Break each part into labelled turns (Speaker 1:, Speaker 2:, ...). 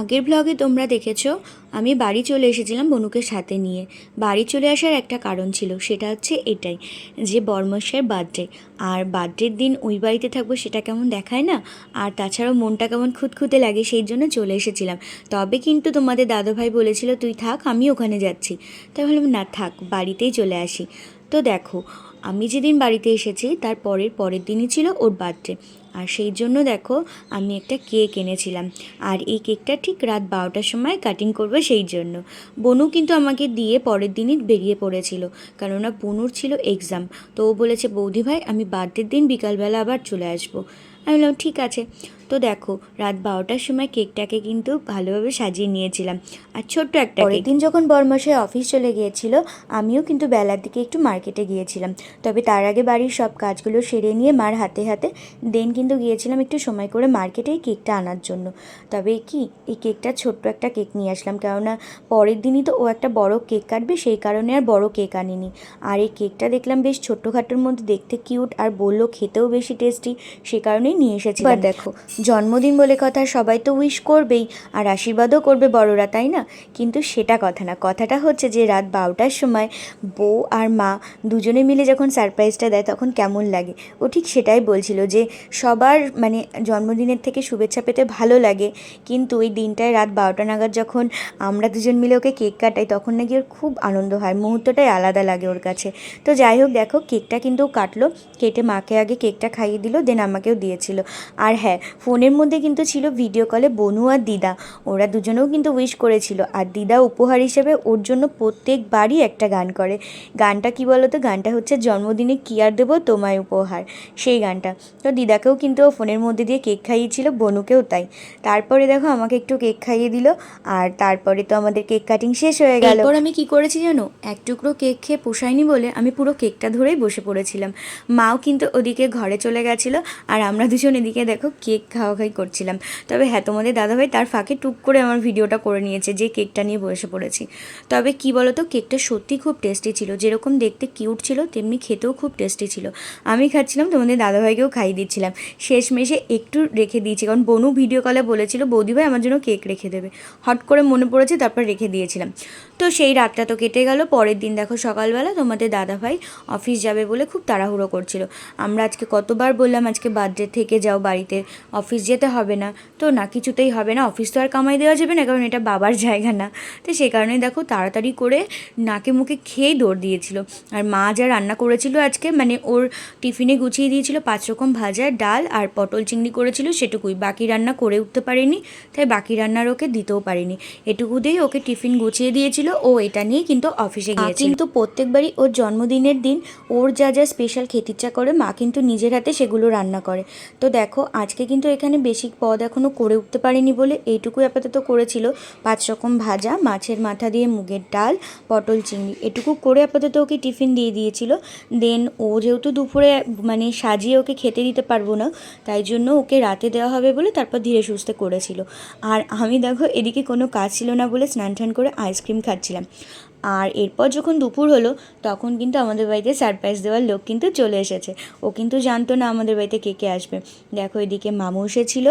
Speaker 1: আগের ব্লগে তোমরা দেখেছ, আমি বাড়ি চলে এসেছিলাম বনুকে সাথে নিয়ে। বাড়ি চলে আসার একটা কারণ ছিল, সেটা হচ্ছে এটাই, যে বর্মশের বার্থডে আর বার্থডের দিন ওই বাড়িতে থাকব সেটা কেমন দেখায় না? আর তাছাড়াও মনটা কেমন খুঁতখুঁতে লাগে, সেই জন্য চলে এসেছিলাম। তবে কিন্তু তোমাদের দাদুভাই বলেছিল, তুই থাক, আমি ওখানে যাচ্ছি। তাই ভাবলাম, না, থাক, বাড়িতেই চলে আসি। তো দেখো আমি যেদিন বাড়িতে এসেছি, তার পরের পরের দিনই ছিল ওর বার্থডে আর সেই জন্য দেখো, আমি একটা কেক এনেছিলাম। আর এই কেকটা ঠিক রাত বারোটার সময় কাটিং করবে সেই জন্য। বনু কিন্তু আমাকে দিয়ে পরের দিনই বেরিয়ে পড়েছিল, কেননা বনুর ছিল এক্সাম তো ও বলেছে, বৌদি ভাই, আমি বার্থডের দিন বিকালবেলা আবার চলে আসব। আমি বললাম, ঠিক আছে। তো দেখো রাত বারোটার সময় কেকটাকে কিন্তু ভালোভাবে সাজিয়ে নিয়েছিলাম। আর ছোট্ট একটা পরের দিন যখন বরমাসের অফিস চলে গিয়েছিল আমিও কিন্তু বেলার দিকে একটু মার্কেটে গিয়েছিলাম। তবে তার আগে বাড়ির সব কাজগুলো সেরে নিয়ে মার হাতে হাতে দেন কিন্তু গিয়েছিলাম একটু সময় করে মার্কেটে এই কেকটা আনার জন্য। তবে কি এই কেকটা ছোট্ট একটা কেক নিয়ে আসলাম কেননা পরের দিনই তো ও একটা বড় কেক কাটবে সেই কারণে আর বড় কেক আনিনি। আর এই কেকটা দেখলাম বেশ ছোট্টখাটোর মধ্যে দেখতে কিউট আর বলল খেতেও বেশি টেস্টি সে কারণেই নিয়ে এসেছি দেখো জন্মদিন বলে কথা সবাই তো উইশ করবেই, আর আশীর্বাদও করবে বড়রা, তাই না? কিন্তু সেটা কথা না। কথাটা হচ্ছে যে, রাত বারোটার সময় বউ আর মা দুজনে মিলে যখন সারপ্রাইজটা দেয়, তখন কেমন লাগে? ও ঠিক সেটাই বলছিল যে, সবার মানে জন্মদিনের থেকে শুভেচ্ছা পেতে ভালো লাগে। কিন্তু ওই দিনটায় রাত বারোটা নাগাদ যখন আমরা দুজন মিলে ওকে কেক কাটাই, তখন নাকি ওর খুব আনন্দ হয়। মুহূর্তটাই আলাদা লাগে ওর কাছে। তো যাই হোক, দেখো, কেকটা কিন্তু কাটলো। কেটে মাকে আগে কেকটা খাইয়ে দিল, দেন আমাকেও দিয়েছিল। আর হ্যাঁ ফোনের মধ্যে কিন্তু ছিল ভিডিও কলে বনু আর দিদা। ওরা দুজনেও কিন্তু উইশ করেছিল। আর দিদা উপহার হিসেবে ওর জন্য প্রত্যেকবারই একটা গান করে। গানটা কি বলো তো গানটা হচ্ছে জন্মদিনে কি আর দেবো তোমায় উপহার। সেই গানটা। তো দিদাকেও কিন্তু ও ফোনের মধ্যে দিয়ে কেক খাইয়েছিল, বনুকেও তাই। তারপরে দেখো আমাকে একটু কেক খাইয়ে দিল। আর তারপরে তো আমাদের কেক কাটিং শেষ হয়ে গেল। এরপর আমি কি করেছি জানো? এক টুকরো কেক খেয়ে পোষায়নি বলে আমি পুরো কেকটা ধরেই বসে পড়েছিলাম। মাও কিন্তু ওদিকে ঘরে চলে গেছিল। আর আমরা দুজন এদিকে দেখো কেক খাওয়া খাই করছিলাম। তবে হ্যাঁ তোমাদের দাদাভাই তার ফাঁকে টুক করে আমার ভিডিওটা করে নিয়েছে যে কেকটা নিয়ে বসে পড়েছি। তবে কি বলতো, কেকটা সত্যি খুব টেস্টি ছিল। যেরকম দেখতে কিউট ছিল, তেমনি খেতেও খুব টেস্টি ছিল। আমি খাচ্ছিলাম, তোমাদের দাদাভাইকেও খাইয়ে দিচ্ছিলাম। শেষমেশে একটু রেখে দিয়েছি। কারণ বনু ভিডিও কলে বলেছিল, বৌদিভাই আমার জন্য কেক রেখে দেবে। হট করে মনে পড়েছে, তারপর রেখে দিয়েছিলাম। তো সেই রাতটা তো কেটে গেল। পরের দিন দেখো সকালবেলা তোমাদের দাদাভাই অফিস যাবে বলে খুব তাড়াহুড়ো করছিল। আমরা আজকে কতবার বললাম, আজকে বার্থডে থেকে যাও বাড়িতে অফিস যেতে হবে না। তো না কিছুতেই হবে না। অফিস তো আর কামাই দেওয়া যাবে না কারণ এটা বাবার জায়গা না। তো সেই কারণে দেখো তাড়াতাড়ি করে নাকে মুখে খেয়েই দৌড় দিয়েছিল। আর মা যা রান্না করেছিল আজকে মানে ওর টিফিনে গুছিয়ে দিয়েছিল পাঁচ রকম ভাজা ডাল আর পটল চিংড়ি করেছিল সেটুকুই। বাকি রান্না করে উঠতে পারেনি তাই বাকি রান্নার ওকে দিতেও পারেনি। এটুকু দিয়েই ওকে টিফিন গুছিয়ে দিয়েছিল। ও এটা নিয়ে কিন্তু অফিসে গিয়েছিল। কিন্তু প্রত্যেকবারই ওর জন্মদিনের দিন ওর যা যা স্পেশাল খেতে ইচ্ছা করে মা কিন্তু নিজের হাতে সেগুলো রান্না করে। তো দেখো আজকে কিন্তু এখানে বেশি পদ এখনও করে উঠতে পারিনি বলে এইটুকুই আপাতত করেছিল। পাঁচ রকম ভাজা, মাছের মাথা দিয়ে মুগের ডাল, পটল চিংড়ি, এটুকু করে আপাতত ওকে টিফিন দিয়ে দিয়েছিল। দেন ও যেহেতু দুপুরে মানে সাজিয়ে ওকে খেতে দিতে পারব না, তাই জন্য ওকে রাতে দেওয়া হবে বলে তারপর ধীরে সুস্থে করেছিল। আর আমি দেখো, এদিকে কোনো কাজ ছিল না বলে স্নান করে আইসক্রিম খাচ্ছিলাম। আর এরপর যখন দুপুর হলো, তখন কিন্তু আমাদের বাড়িতে সারপ্রাইজ দেওয়ার লোক কিন্তু চলে এসেছে। ও কিন্তু জানতো না আমাদের বাড়িতে কে কে আসবে। দেখো এদিকে মামু এসেছিল,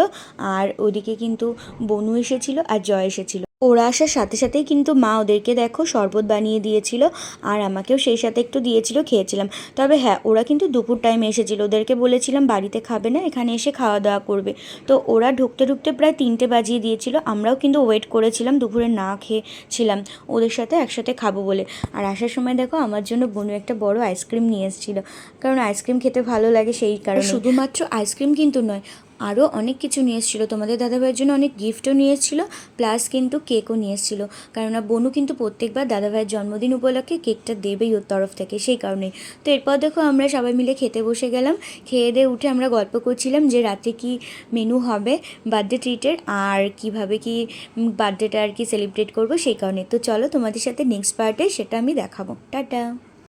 Speaker 1: আর ওদিকে কিন্তু বনু এসেছিল, আর জয় এসেছিল। ওরা আসার সাথে সাথেই কিন্তু মা ওদেরকে দেখো শরবত বানিয়ে দিয়েছিল আর আমাকেও সেই সাথে একটু দিয়েছিল, খেয়েছিলাম। তবে হ্যাঁ ওরা কিন্তু দুপুর টাইমে এসেছিল। ওদেরকে বলেছিলাম, বাড়িতে খাবে না, এখানে এসে খাওয়া দাওয়া করবে। তো ওরা ঢুকতে ঢুকতে প্রায় তিনটে বাজিয়ে দিয়েছিল। আমরাও কিন্তু ওয়েট করেছিলাম, দুপুরে না খেয়েছিলাম। ওদের সাথে একসাথে খাব বলে। আর আসার সময় দেখো, আমার জন্য বনু একটা বড় আইসক্রিম নিয়ে এসেছিল। কারণ আইসক্রিম খেতে ভালো লাগে সেই কারণে। শুধুমাত্র আইসক্রিম কিন্তু নয় আরও অনেক কিছু নিয়ে এসেছিল। তোমাদের দাদাভাইয়ের জন্য অনেক গিফটও নিয়ে এসেছিল প্লাস কিন্তু কেকও নিয়ে এসেছিল। কেননা বনু কিন্তু প্রত্যেকবার দাদাভাইয়ের জন্মদিন উপলক্ষে কেকটা দেবেই ওর তরফ থেকে, সেই কারণেই। তো এরপর দেখো আমরা সবাই মিলে খেতে বসে গেলাম। খেয়ে দিয়ে উঠে আমরা গল্প করছিলাম যে রাতে কি মেনু হবে বার্থডে ট্রিটের আর কীভাবে কি বার্থডেটা আর কি সেলিব্রেট করব সেই কারণে। তো চলো তোমাদের সাথে নেক্সট পার্টে সেটা আমি দেখাবো। টাটা!